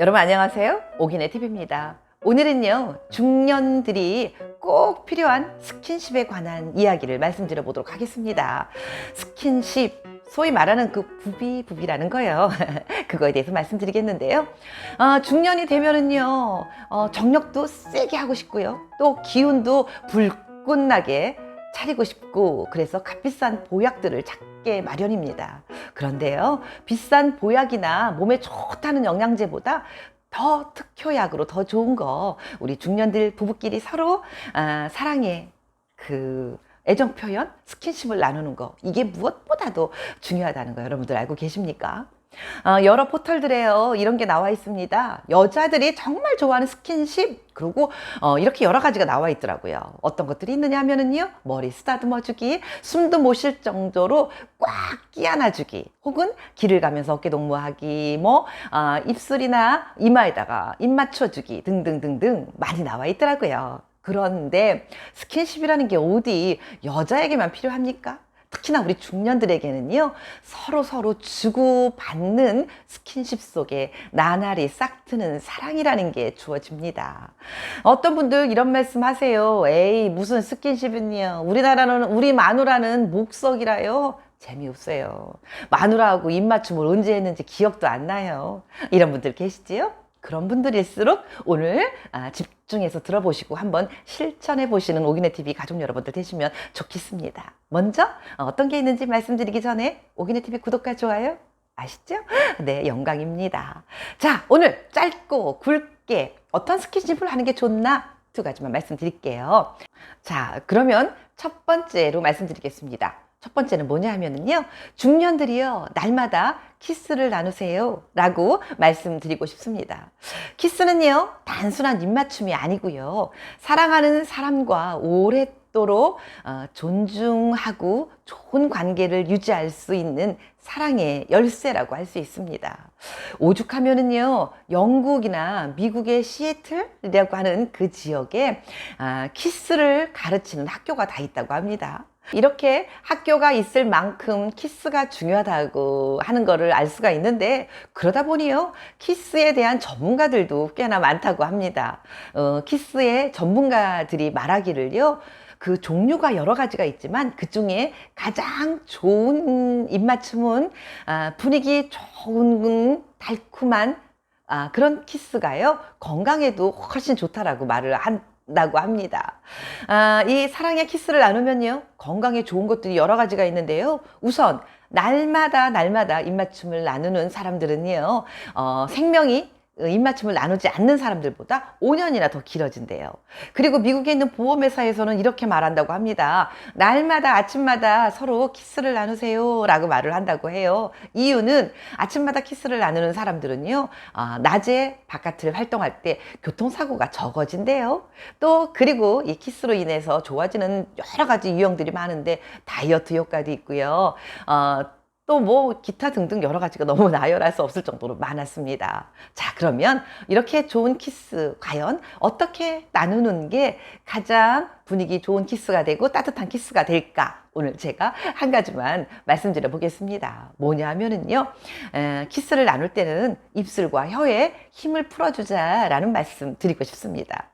여러분 안녕하세요. 오기네 TV입니다. 오늘은요, 중년들이 꼭 필요한 스킨십에 관한 이야기를 말씀드려 보도록 하겠습니다. 스킨십, 소위 말하는 그 부비부비라는 거예요. 그거에 대해서 말씀드리겠는데요. 어, 중년이 되면은요, 어, 정력도 세게 하고 싶고요. 또 기운도 불꽃나게 차리고 싶고, 그래서 값비싼 보약들을 찾게 마련입니다. 그런데요, 비싼 보약이나 몸에 좋다는 영양제보다 더 특효약으로 더 좋은 거 우리 중년들 부부끼리 서로 아, 사랑의 그 애정 표현, 스킨십을 나누는 거 이게 무엇보다도 중요하다는 거 여러분들 알고 계십니까? 어, 여러 포털들에요 이런 게 나와 있습니다. 여자들이 정말 좋아하는 스킨십 그리고 어, 이렇게 여러 가지가 나와 있더라고요. 어떤 것들이 있느냐 하면은요 머리 쓰다듬어 주기, 숨도 못 쉴 정도로 꽉 끼안아 주기, 혹은 길을 가면서 어깨 동무하기, 뭐 아, 입술이나 이마에다가 입 맞춰 주기 등등등등 많이 나와 있더라고요. 그런데 스킨십이라는 게 어디 여자에게만 필요합니까? 특히나 우리 중년들에게는요, 서로 서로 주고받는 스킨십 속에 나날이 싹트는 사랑이라는 게 주어집니다. 어떤 분들 이런 말씀 하세요. 에이, 무슨 스킨십은요. 우리나라는, 우리 마누라는 목석이라요. 재미없어요. 마누라하고 입맞춤을 언제 했는지 기억도 안 나요. 이런 분들 계시지요? 그런 분들일수록 오늘 아, 집중해서 들어보시고 한번 실천해 보시는 오기네 TV 가족 여러분들 되시면 좋겠습니다. 먼저 어, 어떤 게 있는지 말씀드리기 전에 오기네 TV 구독과 좋아요 아시죠? 네, 영광입니다. 자, 오늘 짧고 굵게 어떤 스킨십을 하는 게 좋나 두 가지만 말씀드릴게요. 자, 그러면 첫 번째로 말씀드리겠습니다. 첫 번째는 뭐냐 하면은요, 중년들이요, 날마다 키스를 나누세요. 라고 말씀드리고 싶습니다. 키스는요, 단순한 입맞춤이 아니고요, 사랑하는 사람과 오랫도록 어, 존중하고 좋은 관계를 유지할 수 있는 사랑의 열쇠라고 할 수 있습니다. 오죽하면은요, 영국이나 미국의 시애틀이라고 하는 그 지역에 아, 키스를 가르치는 학교가 다 있다고 합니다. 이렇게 학교가 있을 만큼 키스가 중요하다고 하는 거를 알 수가 있는데 그러다 보니요 키스에 대한 전문가들도 꽤나 많다고 합니다. 어, 키스의 전문가들이 말하기를요 그 종류가 여러 가지가 있지만 그 중에 가장 좋은 입맞춤은 아, 분위기 좋은 달콤한 아, 그런 키스가요 건강에도 훨씬 좋다라고 말을 한. 다고 합니다. 아, 이 사랑의 키스를 나누면요, 건강에 좋은 것들이 여러 가지가 있는데요. 우선, 날마다, 날마다 입맞춤을 나누는 사람들은요, 어, 생명이 입맞춤을 나누지 않는 사람들보다 5년이나 더 길어진대요. 그리고 미국에 있는 보험회사에서는 이렇게 말한다고 합니다. 날마다 아침마다 서로 키스를 나누세요. 라고 말을 한다고 해요. 이유는 아침마다 키스를 나누는 사람들은요, 아, 낮에 바깥을 활동할 때 교통사고가 적어진대요. 또, 그리고 이 키스로 인해서 좋아지는 여러 가지 유형들이 많은데 다이어트 효과도 있고요. 어, 또 뭐 기타 등등 여러 가지가 너무 나열할 수 없을 정도로 많았습니다. 자, 그러면 이렇게 좋은 키스 과연 어떻게 나누는 게 가장 분위기 좋은 키스가 되고 따뜻한 키스가 될까? 오늘 제가 한 가지만 말씀드려 보겠습니다. 뭐냐 하면은요, 에, 키스를 나눌 때는 입술과 혀에 힘을 풀어주자라는 말씀 드리고 싶습니다.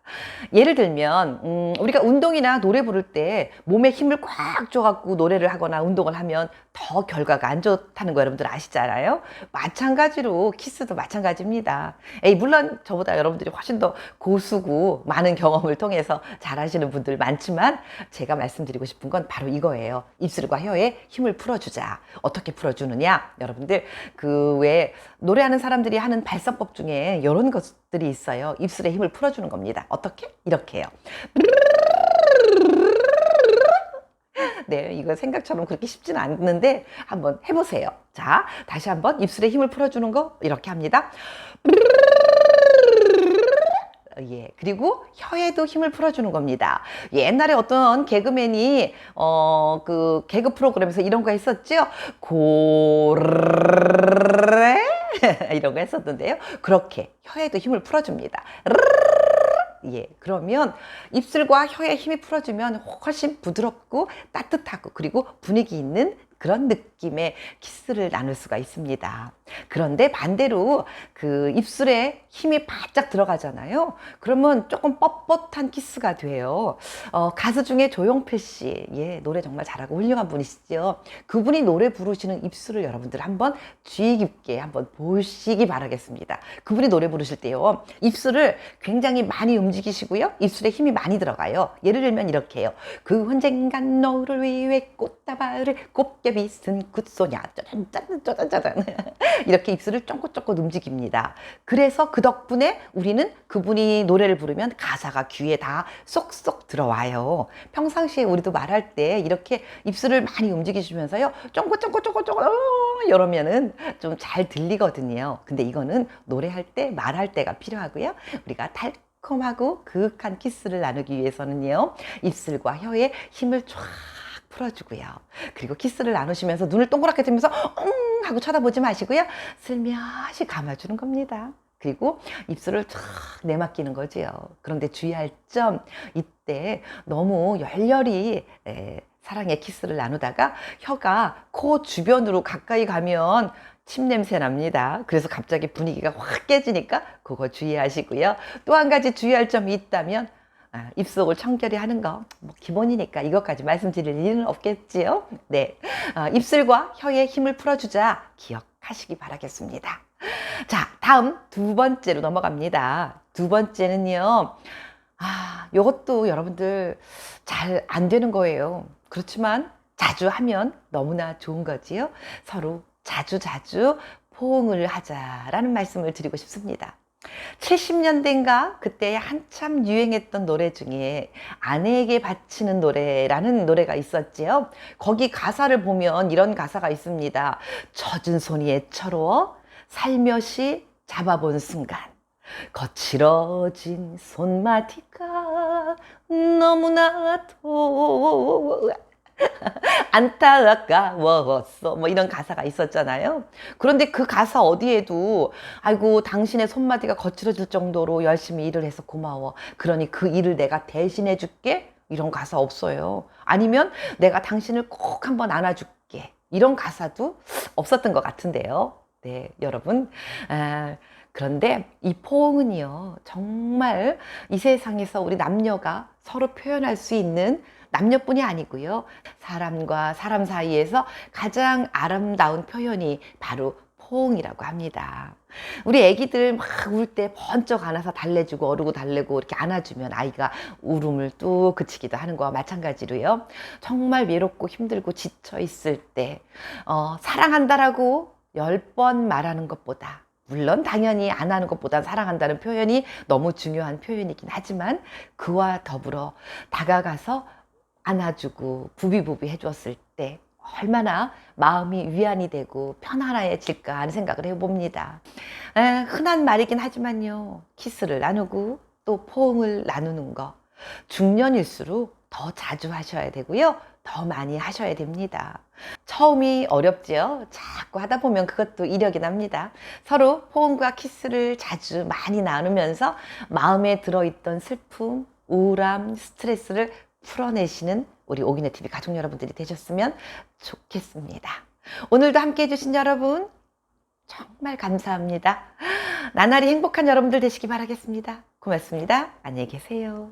예를 들면, 음, 우리가 운동이나 노래 부를 때 몸에 힘을 꽉 줘갖고 노래를 하거나 운동을 하면 더 결과가 안 좋다는 거 여러분들 아시잖아요? 마찬가지로 키스도 마찬가지입니다. 에이, 물론 저보다 여러분들이 훨씬 더 고수고 많은 경험을 통해서 잘 하시는 분들 많지만 제가 말씀드리고 싶은 건 바로 이거예요. 입술과 혀에 힘을 풀어주자. 어떻게 풀어주느냐? 여러분들 그왜 노래하는 사람들이 하는 발성법 중에 이런 것들이 있어요. 입술에 힘을 풀어주는 겁니다. 어떻게? 이렇게요. 네, 이거 생각처럼 그렇게 쉽지는 않는데 한번 해보세요. 자, 다시 한번 입술에 힘을 풀어주는 거 이렇게 합니다. 예. 그리고 혀에도 힘을 풀어주는 겁니다. 옛날에 어떤 개그맨이, 어, 그, 개그 프로그램에서 이런 거 했었죠? 고래? 이런 거 했었는데요. 그렇게 혀에도 힘을 풀어줍니다. 예. 그러면 입술과 혀에 힘이 풀어주면 훨씬 부드럽고 따뜻하고 그리고 분위기 있는 그런 느낌. 느낌의 키스를 나눌 수가 있습니다. 그런데 반대로 그 입술에 힘이 바짝 들어가잖아요. 그러면 조금 뻣뻣한 키스가 돼요. 어, 가수 중에 조용필 씨, 예, 노래 정말 잘하고 훌륭한 분이시죠. 그분이 노래 부르시는 입술을 여러분들 한번 주의 깊게 한번 보시기 바라겠습니다. 그분이 노래 부르실 때요, 입술을 굉장히 많이 움직이시고요, 입술에 힘이 많이 들어가요. 예를 들면 이렇게요. 그 언젠간 너를 위해 꽃다발을 곱게 빗은 굿소냐, 짜잔, 짜잔, 짜잔. 이렇게 입술을 쫑긋쫑긋 움직입니다. 그래서 그 덕분에 우리는 그분이 노래를 부르면 가사가 귀에 다 쏙쏙 들어와요. 평상시에 우리도 말할 때 이렇게 입술을 많이 움직이시면서요. 쫑긋쫑긋쫑긋쫑긋 어, 이러면은 좀 잘 들리거든요. 근데 이거는 노래할 때 말할 때가 필요하고요. 우리가 달 콤하고 그윽한 키스를 나누기 위해서는요. 입술과 혀에 힘을 쫙 풀어주고요. 그리고 키스를 나누시면서 눈을 동그랗게 뜨면서 엉 하고 쳐다보지 마시고요. 슬며시 감아주는 겁니다. 그리고 입술을 쫙 내맡기는 거지요. 그런데 주의할 점 이때 너무 열렬히 에, 사랑의 키스를 나누다가 혀가 코 주변으로 가까이 가면 침 냄새 납니다. 그래서 갑자기 분위기가 확 깨지니까 그거 주의하시고요. 또 한 가지 주의할 점이 있다면 아, 입속을 청결히 하는 거, 뭐 기본이니까 이것까지 말씀드릴 일은 없겠지요. 네. 아, 입술과 혀에 힘을 풀어주자 기억하시기 바라겠습니다. 자, 다음 두 번째로 넘어갑니다. 두 번째는요. 아, 요것도 여러분들 잘 안 되는 거예요. 그렇지만 자주 하면 너무나 좋은 거지요. 서로 자주 자주 포옹을 하자라는 말씀을 드리고 싶습니다. 70년대인가 그때 한참 유행했던 노래 중에 아내에게 바치는 노래라는 노래가 있었지요. 거기 가사를 보면 이런 가사가 있습니다. 젖은 손이 애처로워 살며시 잡아본 순간 거칠어진 손마디가 너무나도 안타까웠어. 뭐 이런 가사가 있었잖아요. 그런데 그 가사 어디에도 아이고 당신의 손마디가 거칠어질 정도로 열심히 일을 해서 고마워. 그러니 그 일을 내가 대신해 줄게. 이런 가사 없어요. 아니면 내가 당신을 꼭 한번 안아줄게. 이런 가사도 없었던 것 같은데요. 네, 여러분. 아, 그런데 이 포옹은요, 정말 이 세상에서 우리 남녀가 서로 표현할 수 있는 남녀뿐이 아니고요. 사람과 사람 사이에서 가장 아름다운 표현이 바로 포옹이라고 합니다. 우리 애기들 막 울 때 번쩍 안아서 달래주고 어르고 달래고 이렇게 안아주면 아이가 울음을 뚝 그치기도 하는 거와 마찬가지로요. 정말 외롭고 힘들고 지쳐 있을 때, 어, 사랑한다라고 열 번 말하는 것보다 물론 당연히 안 하는 것보다 사랑한다는 표현이 너무 중요한 표현이긴 하지만 그와 더불어 다가가서 안아주고 부비부비 해줬을 때 얼마나 마음이 위안이 되고 편안해질까 하는 생각을 해봅니다. 에, 흔한 말이긴 하지만요. 키스를 나누고 또 포옹을 나누는 거 중년일수록 더 자주 하셔야 되고요. 더 많이 하셔야 됩니다. 처음이 어렵지요. 자꾸 하다 보면 그것도 이력이 납니다. 서로 포옹과 키스를 자주 많이 나누면서 마음에 들어있던 슬픔, 우울함, 스트레스를 풀어내시는 우리 오기네 TV 가족 여러분들이 되셨으면 좋겠습니다. 오늘도 함께 해주신 여러분 정말 감사합니다. 나날이 행복한 여러분들 되시기 바라겠습니다. 고맙습니다. 안녕히 계세요.